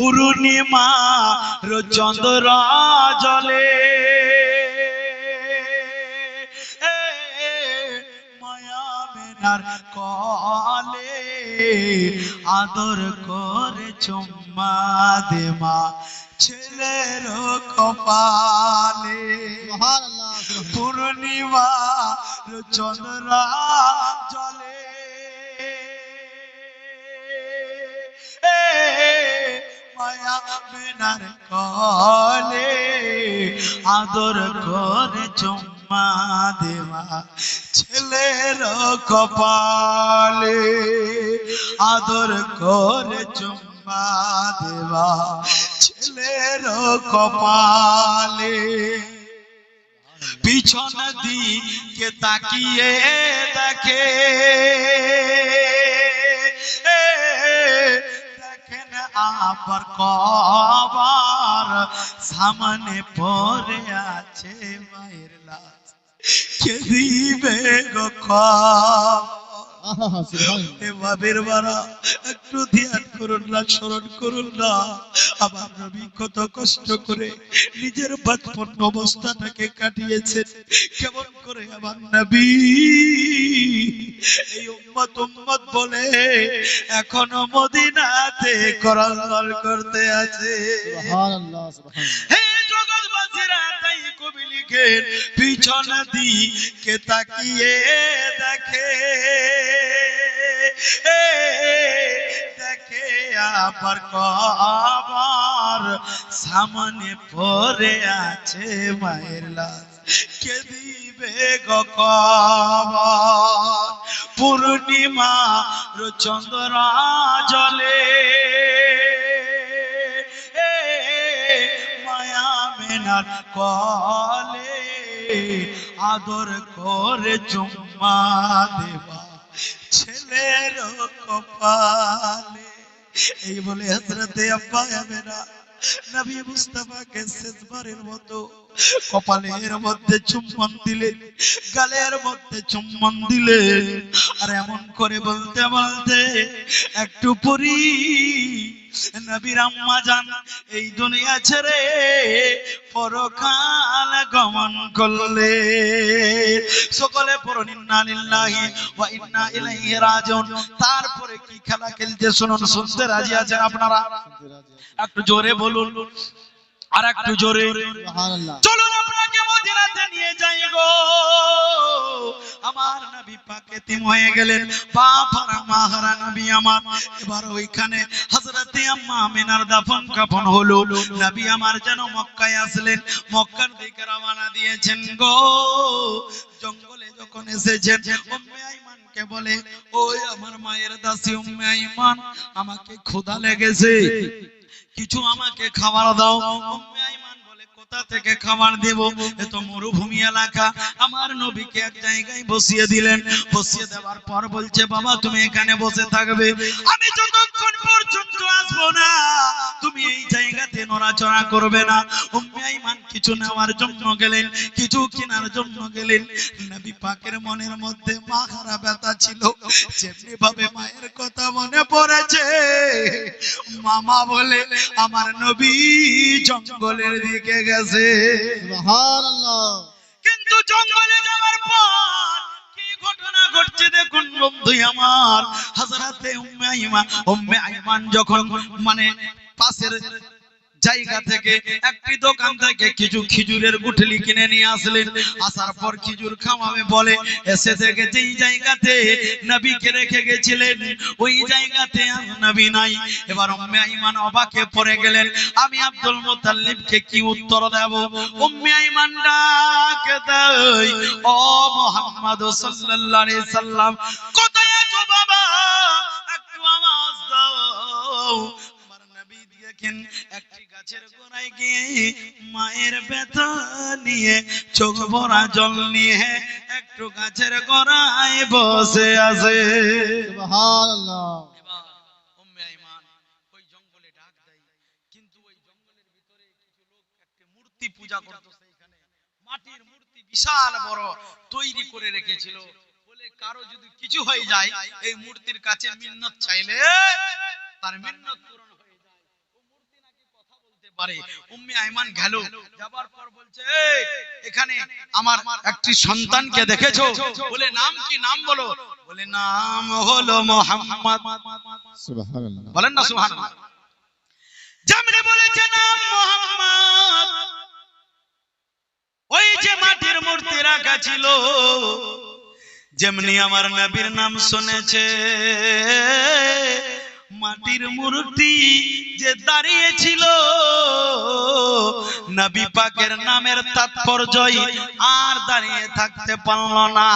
পূর্ণিমা চন্দ্র জলে। এ, মায়া মেনার কলে আদর করে চুম্মা দেমা ছেলের কপালে। পূর্ণিমা চন্দ্র জলে। বেনার কলে আদর করে চুম্মা দেওয়া ছেলের কপালে আদর করে চুম্মা দেওয়া ছেলের কপালে। পিছন দিকে তাকিয়ে দেখে আবার কবার সামনে পড়ে আছে মায়ের লাশ। কে দিবে গো বাবের বাড়া একটু ধ্যান করুন না স্মরণ করুন না। আমার নবী কত কষ্ট করে নিজের বাচপন অবস্থাটাকে কাটিয়েছেন। কেমন করে আমার নবী এই উম্মত উম্মত বলে এখনও মদিনাতে কোরআন করতে আছে। সুবহানাল্লাহ সুবহানাল্লাহ। হে জগৎবাসীরা তাই কবি লিখেন পিছন দিকে তাকিয়ে দেখে। দেখে আবার কবার সামনে পড়ে আছে মায়ের লাশ। কে দিবে গো খবর? পূর্ণিমা চন্দ্র জলে। মায়া মেনার কলে আদর করে চুম্মা দেবা ছেলের কপালে। এই বলে হজরতে আব্বা আমেনা নবী মুস্তাফাকে শেষবারের মতো কপালের মধ্যে চুম্বন দিলে, গালের মধ্যে চুম্বন দিলে, আর এমন করে বলতে বলতে একটু পরি নবীর আম্মা জান এই দুনিয়া ছেড়ে পরকাল গমন করলে। সকলে পড়ুন ইন্না লিল্লাহি ওয়া ইন্না ইলাইহি রাজিউন। তারপরে কি খেলা খেলতে শুনুন শুনতে রাজি আছেন আপনারা? একটু জোরে বলুন আর একটু জোরে। সুবহানাল্লাহ। চলুন মদিনাতে নিয়ে যাই গো। আমার নবী গেলেন। মাহারা নবী আমার। এবার ওইখানে আম্মা আমিনার দাফন কাফন হলো। নবী আমার যেন মক্কায় আসলেন। মক্কার দিকে রওনা দিয়েছেন গো। জঙ্গলে যখন এসেছেন, উম্মে বলে, ওই আমার মায়ের দাসী উম্মে আইমান, আমাকে ক্ষুধা লেগেছে। কিছু আমাকে খাবার দাও। উম্মে কোথা থেকে খাবার দেব। এ তো মরুভূমি এলাকা। আমার নবীকে এক জায়গায় বসিয়ে দিলেন। বসিয়ে দেওয়ার পর বলছে, বাবা, তুমি এখানে বসে থাকবে। আমি যতক্ষণ পর্যন্ত আসব না, তুমি এই জায়গাতে নড়াচড়া করবে না। উম্মে আইমান কিছু নেওয়ার জন্য গেলেন, কিছু কেনার জন্য গেলেন। নবী পাকের মনের মধ্যে মা হারা ব্যথা ছিল। যেমনি ভাবে মায়ের কথা মনে পড়েছে, মামা বলে, আমার নবী জঙ্গলের দিকে গেছে কিন্তু জঙ্গলে যাওয়ার পর কি ঘটনা ঘটছে দেখুন বন্ধু আমার। হাজরাতে উম্মে আইমা উম্মে আইমান যখন মানে পাশের জায়গা থেকে একটি দোকান থেকে কিছু খেজুরের গুঠলি কিনে নিয়ে আসলেন। আসার পর খেজুর খাওয়াবে বলে এসে থেকে যেই জায়গাতে নবীকে রেখে গেছিলেন, ওই জায়গাতে নবী নাই। এবার উম্মে আইমান অবাকে পড়ে গেলেন, আমি আব্দুল মুতাল্লিবকে কি উত্তর দেব? উম্মে আইমান ডাকে দেই ও মুহাম্মদ সাল্লাল্লাহু আলাইহি সাল্লাম, কোথায় আছো বাবা? একটু আওয়াজ দাও। আমার নবী একটি গাছের গোড়ায় গিয়ে মায়ের ব্যথা নিয়ে চোখ ভরা জল নিয়ে একটু গাছের গোড়ায় বসে আছে। পূজা করত সেইখানে মাটির মূর্তি বিশাল বড় তৈরি করে রেখেছিল। বলে কারও যদি কিছু হয়ে যায় এই মূর্তির কাছে মিন্নত চাইলে তার মিন্নত পূরণ হয়ে যায় ও মূর্তি পারে। উম্মি আইমান গেল। যাবার পর বলছে এখানে আমার একটি সন্তানকে দেখেছ? বলে নাম কি? নাম বলো। বলে নাম হলো মোহাম্মদ। সুবহানাল্লাহ। বলেন না সুবহানাল্লাহ। যেমনি বলেছে নাম মোহাম্মদ। ওই যে মাটির মূর্তি রাখা ছিল যেমনি আমার নবীর নাম শুনেছে। মাটির মূর্তি যে দাঁড়িয়েছিল, নবী পাকের নামের তাৎপর্যই আর দাঁড়িয়ে থাকতে পারল না।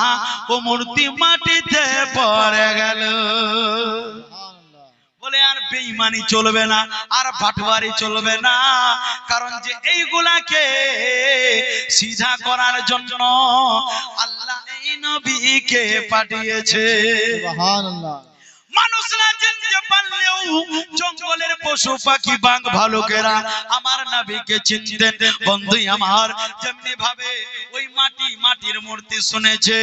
ও মূর্তি মাটিতে পড়ে গেল। বলে, আর বেঈমানি চলবে না, আর ভাটুয়ারি চলবে না। কারণ যে এইগুলাকে সিধা করার জন্য আল্লাহ নবীকে পাঠিয়েছে। মানুষ চিনতে পারলেও জঙ্গলের পশু পাখি বাঘ ভালুকেরা আমার নাবিকে চিনতেন বন্ধুই আমার যেমনি ভাবে ওই মাটি মাটির মূর্তি শুনেছে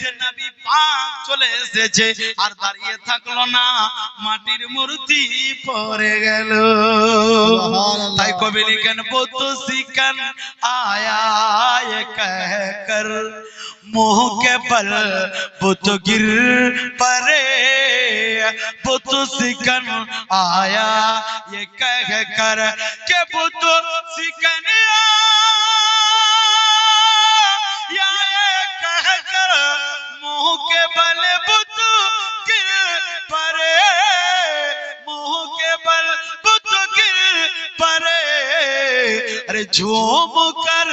যে নাবি পাক চলে এসেছে আর দাঁড়িয়ে থাকল না মাটির মূর্তি পরে গেল। তাই কবি লিখেন বত শিকান আয়া কর। मुँह के बल बुत गिर परे बुत सिकन आया। ये कह कर के बुत सिकन आया। ये कह कर मुँह के बल बुत गिर परे मुँह के बल बुत गिर परे अरे झूम कर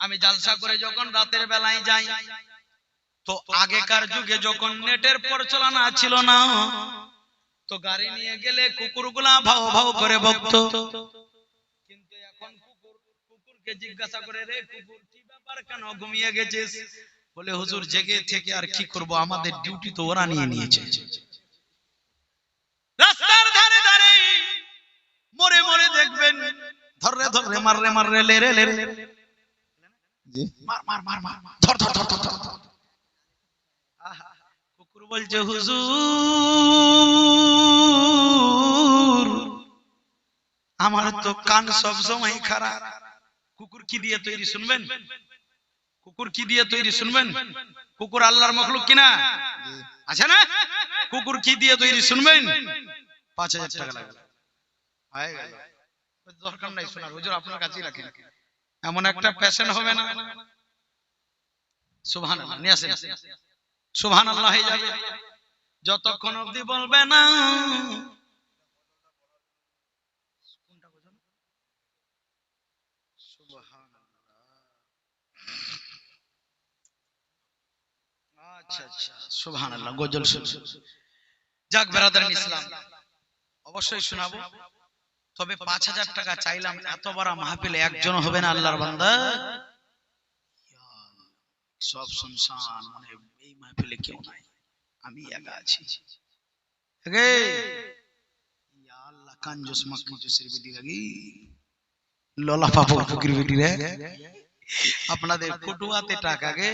আমি জালসা করে যখন রাতের বেলায় যাই তো আগেকার যুগে যখন নেটের প্রচলন ছিল না তো গাড়ি নিয়ে গেলে কুকুরগুলা ভাও ভাও করে বকতো। কিন্তু এখন কুকুর কুকুরকে জিজ্ঞাসা করে রে কুকুর কি ব্যাপার কেন ঘুমিয়ে গেছিস? বলে হুজুর জেগে থেকে আর কি করব? আমাদের ডিউটি তো ওরা নিয়ে নিয়েছে। রাস্তার ধারে ধারে মরে মরে দেখবেন ধররে ধররে মাররে মাররে লেরে লেরে। মার মার মার মার মার। ধর ধর ধর ধর ধর। ধর। আহা, কুকুর বলছে হুজুর আমার তো কান সব সময় খারাপ। কুকুর কি দিয়ে তৈরি শুনবেন? কুকুর কি দিয়ে তৈরি শুনবেন? কুকুর আল্লাহর মখলুক কিনা? আছে না? কুকুর কি দিয়ে তৈরি শুনবেন? পাঁচ হাজার টাকা লাগবে। হয়ে গেল। দরকার নাই শোনার। হুজুর আপনার কাছেই রাখেন এমন একটা প্যাশন হবে না? সুবহান নিয়ে আসেন। সুবহান আল্লাহ হয়ে যাবে। যতক্ষণ অবধি বলবে না। আচ্ছা আচ্ছা। সুবহানাল্লাহ গজল শুন যাক বেরাদার ইসলাম। অবশ্যই শোনাবো। তবে পাঁচ হাজার টাকা চাইলাম এত বড় মাহফিলে একজন হবে না আল্লাহর বান্দা? সব শুনশান মানে এই মাহফিলে কেউ নাই। আমি একা আছি। ইয়া আল্লাহ কাঞ্জুস মাকজুসের বিটি লাগি ললা পাপড় ফকির বিটি রে। আপনাদের ফটুয়াতে টাকা গে।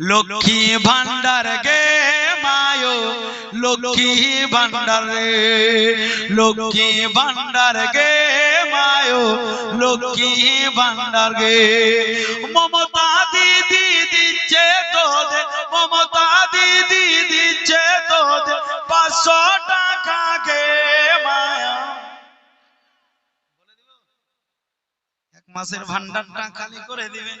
লক্ষ্মী ভান্ডার গে। মায়ো, লক্ষ্মী ভান্ডার লক্ষ্মী ভান্ডার গে মায়ো, লক্ষ্মী ভান্ডার গে। মমতা দিদি দিচ্ছে তোদের, মমতা দিদি দিচ্ছে তোদের, পাঁচশো টাকা গে মায়া। এক মাসের ভান্ডারটা খালি করে দিবেন।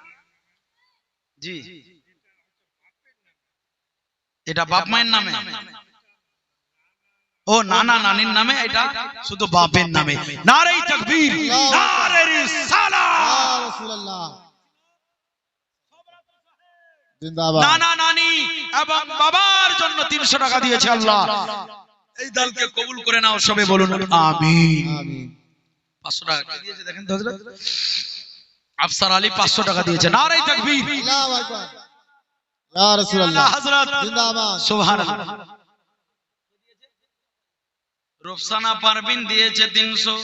জি। এটা বাপ মায়ের নামে। ও নানা নানির নামে এটা শুধু বাপের নামে। নারে তকবীর নারে রিসালাত রাসূলুল্লাহ জিন্দাবাদ নানা নানি এবং বাবার জন্য তিনশো টাকা দিয়েছে আল্লাহ। এই দালকে কবুল করে নাও সবে বলুন আমিন। আমিন। পাঁচশো টাকা দিয়েছে? দেখেন তো হযরত? আফসার আলী পাঁচশো টাকা দিয়েছে। নারাই সুবহানাল্লাহ। রুফসানা পারবিন দিয়েছে তিনশো।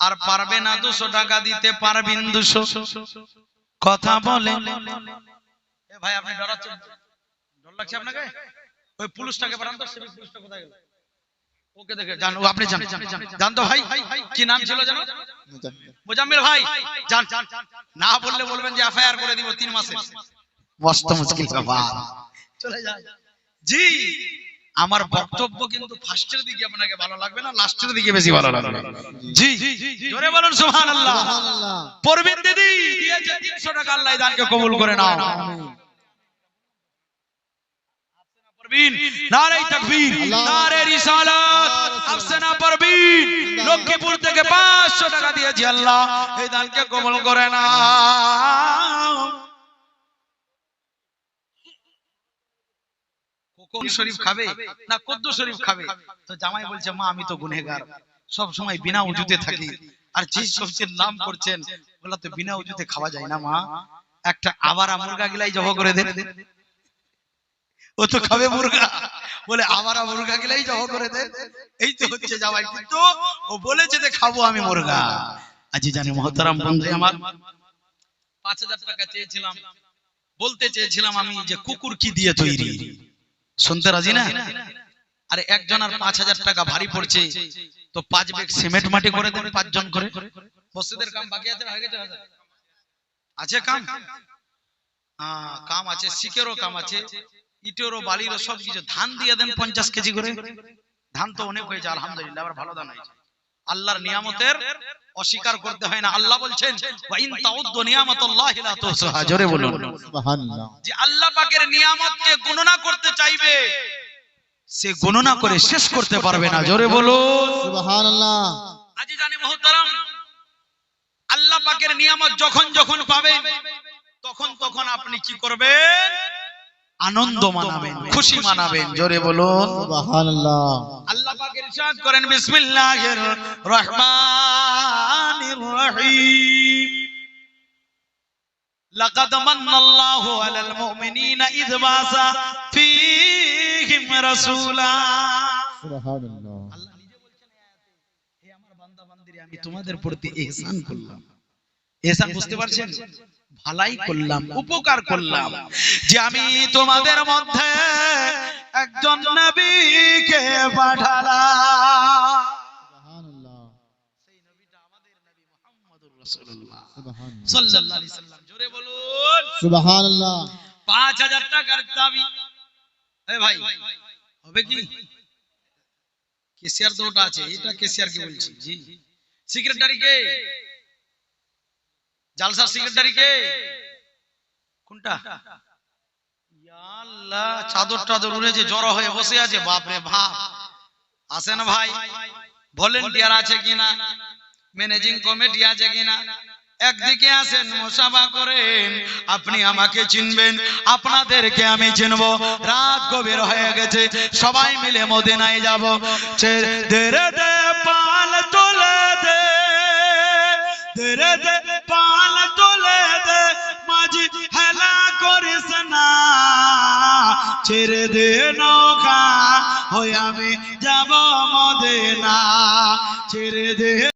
আর পারবে না দুশো টাকা দিতে পারবিন দুশো। কথা বলে। ভাই আপনি ডরাচ্ছেন? ডর লাগছে আপনাকে? ওই পুলিশটাকে পাঠান তো পুলিশটা কোথায় গেল? ওকে দেখে জান ও আপনি জান জান তো ভাই কি নাম ছিল জানো মোজাম্মেল ভাই জান না বললে বলবেন যে এফআইআর করে দিব তিন মাসে। মস্ত মুশকিল ব্যাপার। চলে যায় জি আমার বক্তব্য কিন্তু ফার্স্টের দিকে আপনাকে ভালো লাগবে না লাস্টের দিকে বেশি ভালো লাগবে। জি জোরে বলুন সুবহানাল্লাহ। সুবহানাল্লাহ। পরবিন দিদি দিয়েছে 300 টাকা আল্লাহ দানকে কবুল করে নাও। আমিন পরবিন নারে তাকবীর নারে রিসালাত আফসানা পরবিন লক্ষ্মীপুর থেকে 500 টাকা দিয়েছি আল্লাহ এই দানকে কবুল করে কোন শরীফ খাবে না কদ্দু শরীফ খাবে? তো জামাই বলছে মা আমি তো গুনেগার সব সময় বিনা উজুতে থাকি। আর যে সবজির নাম করছেন বলা তো বিনা উজুতে খাওয়া যায় না মা। একটা আবার মুরগা গিলাই জব করে দেন ও তো খাবে মুরগা। বলে মুরগা গিলাই জব করে দেন এই তো হচ্ছে জামাই, কিন্তু ও বলেছে যে খাব আমি মুরগা। আজি জানি মহতারাম বন্ধু আমার, পাঁচ হাজার টাকা চেয়েছিলাম। বলতে চেয়েছিলাম আমি যে কুকুর কি দিয়ে তৈরি? শুনতে রাজি না? আরে একজন আর পাঁচ হাজার টাকা ভারী পড়ছে। তো পাঁচ ব্যাগ সিমেন্ট মাটি করে দেন পাঁচজন করে। মসজিদের কাম বাকি আছে হয়ে গেছে আছে কাম? কাম আছে, শিখেরও কাম আছে। ইটেরও বালিরও সব কিছু ধান দিয়ে দেন পঞ্চাশ কেজি করে। ধান তো অনেক হয়েছে আলহামদুলিল্লাহ আবার ভালো ধান হয়েছে। আল্লাহর নিয়ামতের অস্বীকার করতে হয় না। আল্লাহ বলছেন ওয়া ইন তাউদ্দু নিয়ামাতাল্লাহি লা তুহসুহা জোরে বলুন। যে আল্লাহ পাকের নিয়ামতকে গণনা করতে চাইবে সে গণনা করে শেষ করতে পারবে না। জোরে বলো সুবহানাল্লাহ। আজি জানি মহতারাম আল্লাহ পাকের নিয়ামত যখন যখন পাবেন তখন তখন আপনি কি করবেন? আনন্দ মানাবেন খুশি মানাবেন জোরে বলুন সুবহানাল্লাহ। আল্লাহ পাক ইরশাদ করেন বিসমিল্লাহির রহমানির রহিম। ফীহিম রাসূলা। সুবহানাল্লাহ। আল্লাহ নিজে বলছেন এই আমার বান্দা বান্দিরে আমি তোমাদের প্রতি ইহসান করলাম। ইহসান বুঝতে পারছেন? ভালাই করলাম উপকার করলাম। যে আমি তোমাদের মধ্যে একজন নবীকে পাঠালাম। সুবহানাল্লাহ। সেই নবীটা আমাদের নবী মুহাম্মদুর রাসূলুল্লাহ। সুবহানাল্লাহ। সাল্লাল্লাহু আলাইহি সাল্লাম জোরে বলুন। সুবহানাল্লাহ। 5000 টাকার দাবি। ভাই হবে কি? কেসিয়ার তো ওটা আছে এটা কেসিয়ার কি বলছি জি। সেক্রেটারি কে? জালসার সেক্রেটারি কে? কোনটা? আল্লাহ চাদর টাদর উড়েছে জড়ো হয়ে বসে আছে বাপ রে বাপ। আসেন ভাই। ভলেন্টিয়ার আছে কিনা? ম্যানেজিং কমিটি আছে কিনা? একদিকে আসেন মোসাফা করেন। আপনি আমাকে চিনবেন। আপনাদেরকে আমি চিনব। রাত গভীর হয়ে গেছে। সবাই মিলে মদিনায় যাব। দে দে পাল তোলে দে, মাঝি হেলা করিস না। ছেড়ে দে নৌকা, হয়ে আমি যাব মদে না ছেড়ে দে